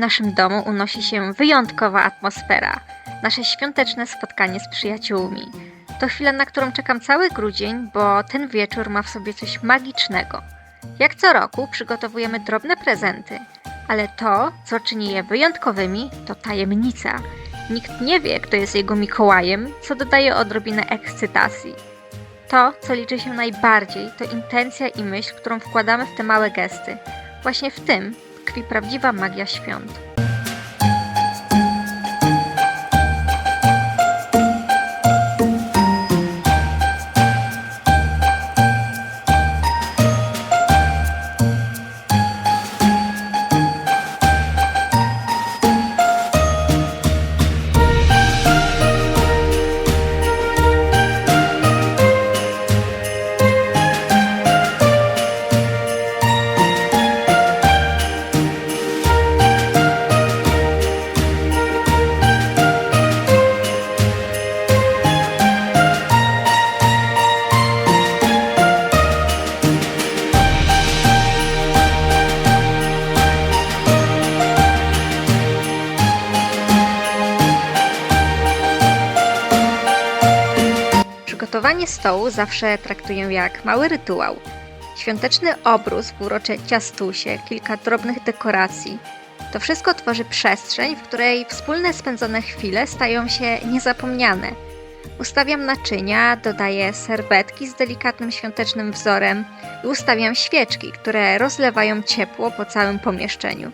Naszym domu unosi się wyjątkowa atmosfera. Nasze świąteczne spotkanie z przyjaciółmi. To chwila, na którą czekam cały grudzień, bo ten wieczór ma w sobie coś magicznego. Jak co roku przygotowujemy drobne prezenty, ale to, co czyni je wyjątkowymi, to tajemnica. Nikt nie wie, kto jest jego Mikołajem, co dodaje odrobinę ekscytacji. To, co liczy się najbardziej, to intencja i myśl, którą wkładamy w te małe gesty. Właśnie w tym tkwi prawdziwa magia świąt. Przygotowanie stołu zawsze traktuję jak mały rytuał. Świąteczny obrus w urocze ciastusie, kilka drobnych dekoracji. To wszystko tworzy przestrzeń, w której wspólne spędzone chwile stają się niezapomniane. Ustawiam naczynia, dodaję serwetki z delikatnym świątecznym wzorem i ustawiam świeczki, które rozlewają ciepło po całym pomieszczeniu.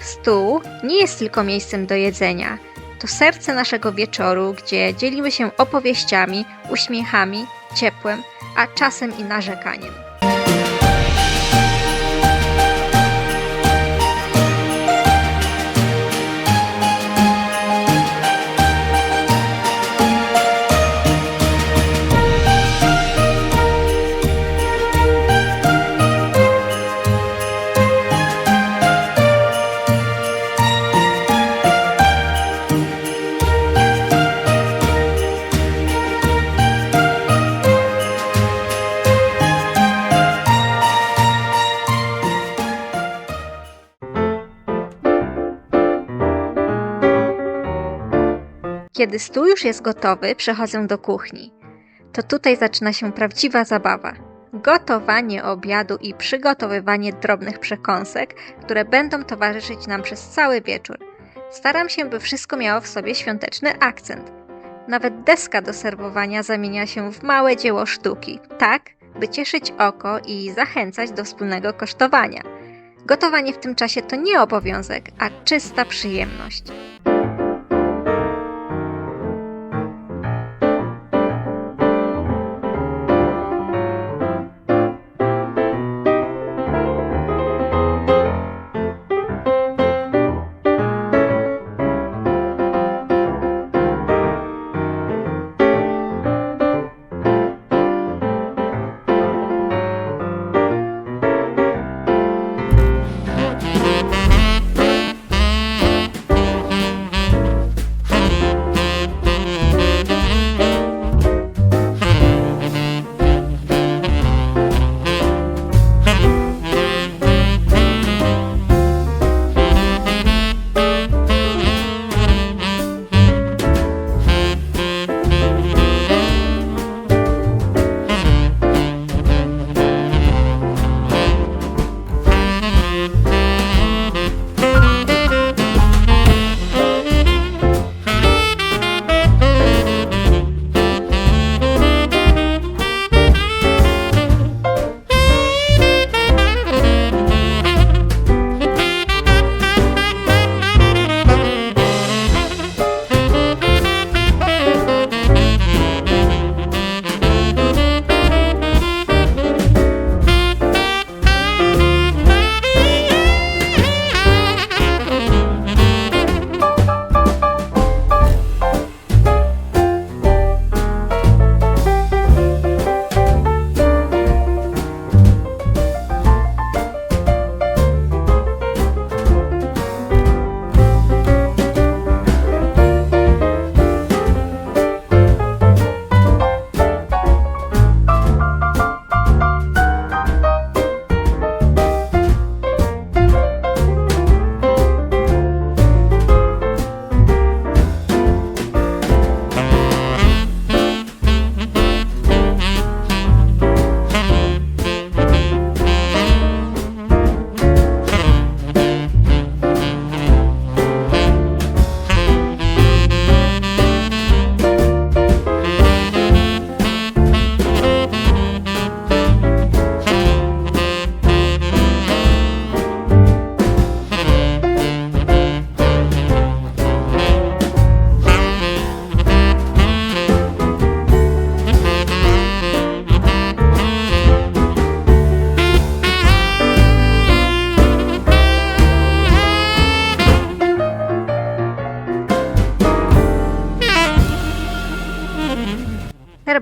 Stół nie jest tylko miejscem do jedzenia. To serce naszego wieczoru, gdzie dzielimy się opowieściami, uśmiechami, ciepłem, a czasem i narzekaniem. Kiedy stół już jest gotowy, przechodzę do kuchni. To tutaj zaczyna się prawdziwa zabawa. Gotowanie obiadu i przygotowywanie drobnych przekąsek, które będą towarzyszyć nam przez cały wieczór. Staram się, by wszystko miało w sobie świąteczny akcent. Nawet deska do serwowania zamienia się w małe dzieło sztuki, tak, by cieszyć oko i zachęcać do wspólnego kosztowania. Gotowanie w tym czasie to nie obowiązek, a czysta przyjemność.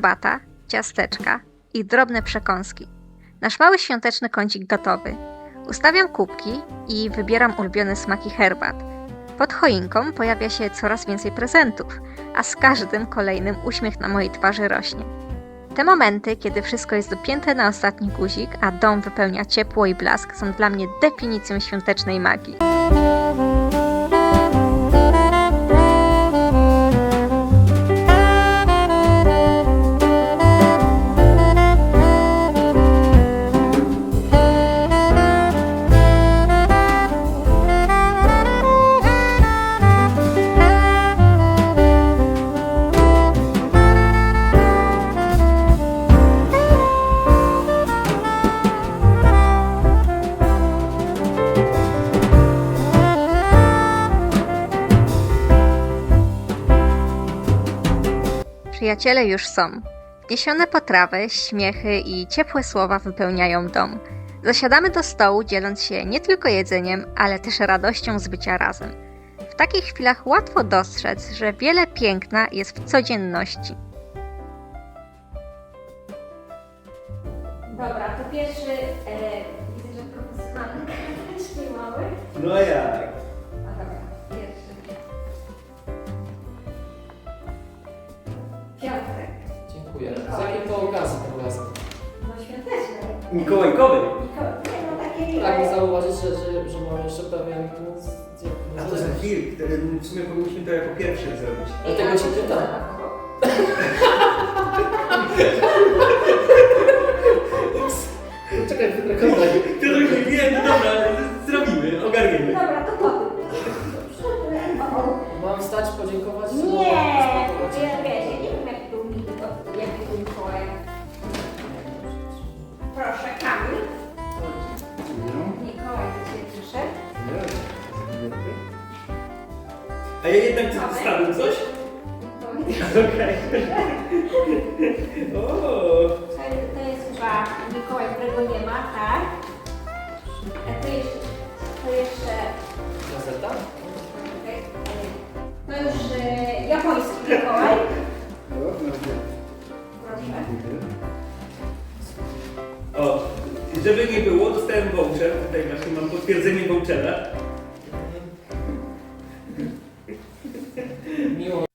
Herbata, ciasteczka i drobne przekąski. Nasz mały świąteczny kącik gotowy. Ustawiam kubki i wybieram ulubione smaki herbat. Pod choinką pojawia się coraz więcej prezentów, a z każdym kolejnym uśmiech na mojej twarzy rośnie. Te momenty, kiedy wszystko jest dopięte na ostatni guzik, a dom wypełnia ciepło i blask, są dla mnie definicją świątecznej magii. Przyjaciele już są. Wniesione potrawy, śmiechy i ciepłe słowa wypełniają dom. Zasiadamy do stołu, dzieląc się nie tylko jedzeniem, ale też radością z bycia razem. W takich chwilach łatwo dostrzec, że wiele piękna jest w codzienności. Dobra, to pierwszy, e, widzę, że profesjonalny mały. No jak? Piątek. Dziękuję. Z jakiej to okazji tym razem? No świąteczny. Mikołajkowy. Niko- Nie no, taki... Pragnę e, zauważyć, że, że, że mam jeszcze pewien punkt. A to za chwilę. W sumie powinniśmy to jako pierwszy zrobić. Dlatego się pytam. Czekaj, wyrekordaj. To już nie, no dobra, zrobimy, ogarniemy. Dobra, to potem. O, o. Mam stać, podziękować? Nie, Mikołaj. Proszę. o, żeby nie było, dostałem voucher. Tutaj właśnie mam potwierdzenie vouchera. Miło.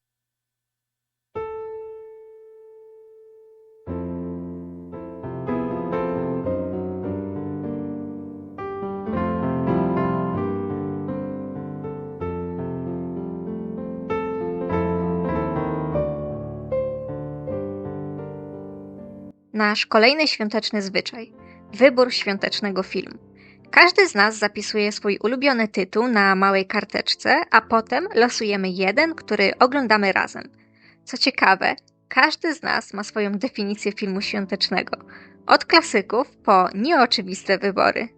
Nasz kolejny świąteczny zwyczaj wybór świątecznego filmu. Każdy z nas zapisuje swój ulubiony tytuł na małej karteczce, a potem losujemy jeden, który oglądamy razem. Co ciekawe, każdy z nas ma swoją definicję filmu świątecznego, od klasyków po nieoczywiste wybory.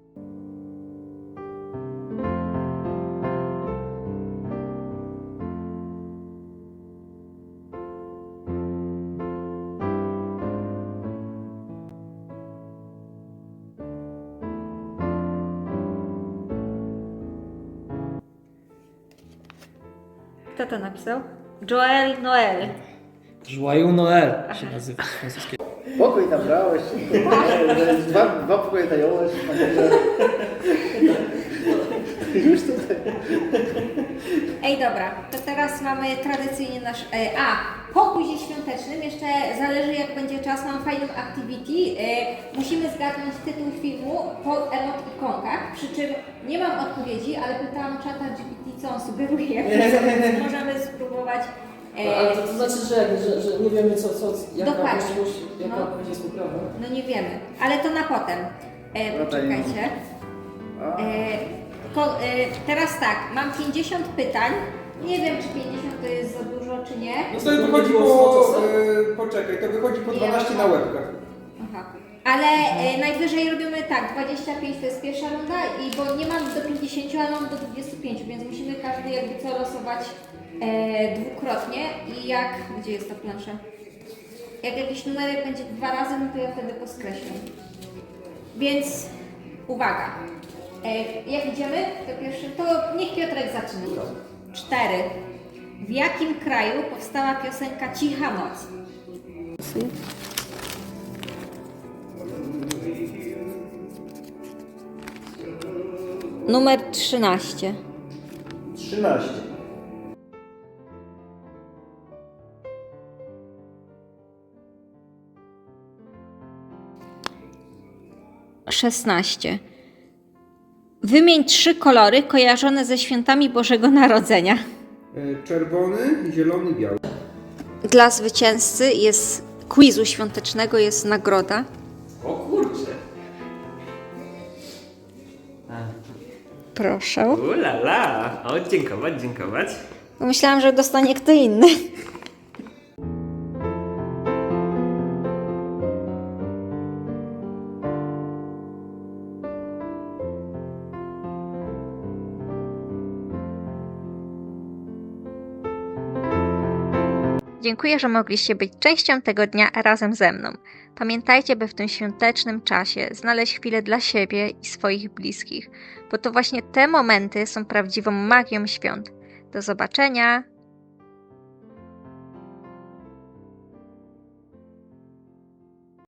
Kto to napisał? Joel Noel. Joyeux Noël się nazywa francuskiego. Pokój nabrałeś, dwa, dwa pokoje zająłeś, już tutaj. Ej, dobra, to teraz mamy tradycyjnie nasz. E, a, po quizie świątecznym jeszcze zależy jak będzie czas, mam fajną activity. E, musimy zgadnąć tytuł filmu po emotikonkach, przy czym nie mam odpowiedzi, ale pytałam czata GPT, co on sugeruje, więc możemy spróbować. No, ale to, to znaczy, że, że, że nie wiemy co, co jaka Dokładnie. jaka No. będzie współprawa. no nie wiemy, ale to na potem. E, No, poczekajcie. A, E, ko, e, teraz tak, mam 50 pytań. Nie wiem, czy 50 to jest za dużo, czy nie. No to wychodzi po... E, poczekaj, to wychodzi po 12 na łebkach. Aha. Ale e, najwyżej robimy tak, 25 to jest pierwsza runda, i bo nie mam do 50, ale mam do 25, więc musimy każdy jakby co losować e, dwukrotnie i jak, gdzie jest ta plansza? Jak jakiś numerek będzie dwa razy, no to ja wtedy poskreślę. Więc uwaga. E, jak idziemy? To pierwszy, to niech Piotrek zaczyna. Cztery. W jakim kraju powstała piosenka Cicha Noc? Numer 13. 13. Szesnaście. Wymień trzy kolory kojarzone ze świętami Bożego Narodzenia. E, Czerwony, zielony, biały. Dla zwycięzcy jest quizu świątecznego jest nagroda. O kurczę. Proszę. Ula la. O, dziękować, dziękować. Myślałam, że dostanie kto inny. Dziękuję, że mogliście być częścią tego dnia razem ze mną. Pamiętajcie, by w tym świątecznym czasie znaleźć chwilę dla siebie i swoich bliskich, bo to właśnie te momenty są prawdziwą magią świąt. Do zobaczenia!